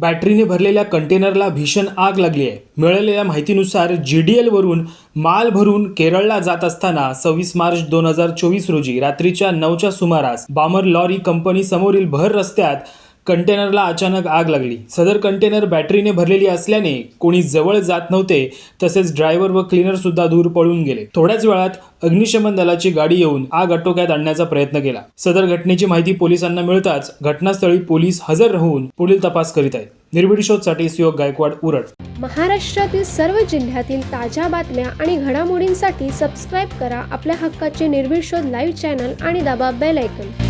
बॅटरीने भरलेल्या कंटेनरला भीषण आग लागली आहे. मिळालेल्या माहितीनुसार जी डी एलवरून माल भरून केरळला जात असताना सव्वीस मार्च दोन हजार चोवीस रोजी रात्रीच्या नऊच्या सुमारास बामर लॉरी कंपनी समोरील भर रस्त्यात कंटेनरला अचानक आग लागली. सदर कंटेनर बॅटरीने भरलेली असल्याने कोणी जवळ जात नव्हते तसेच ड्रायव्हर व क्लीनर सुद्धा दूर पळून गेले. थोड्याच वेळात अग्निशमन दलाची गाडी येऊन आग आटोक्यात आणण्याचा प्रयत्न केला. सदर घटनेची माहिती पोलिसांना मिळताच घटनास्थळी पोलीस हजर राहून पुढील तपास करीत आहेत. निर्भीड शोधसाठी सुयोग गायकवाड उरट महाराष्ट्रातील सर्व जिल्ह्यातील ताज्या बातम्या आणि घडामोडींसाठी सबस्क्राईब करा आपल्या हक्काचे निर्भीड शोध लाईव्ह चॅनल आणि दाबा बेल ऐकन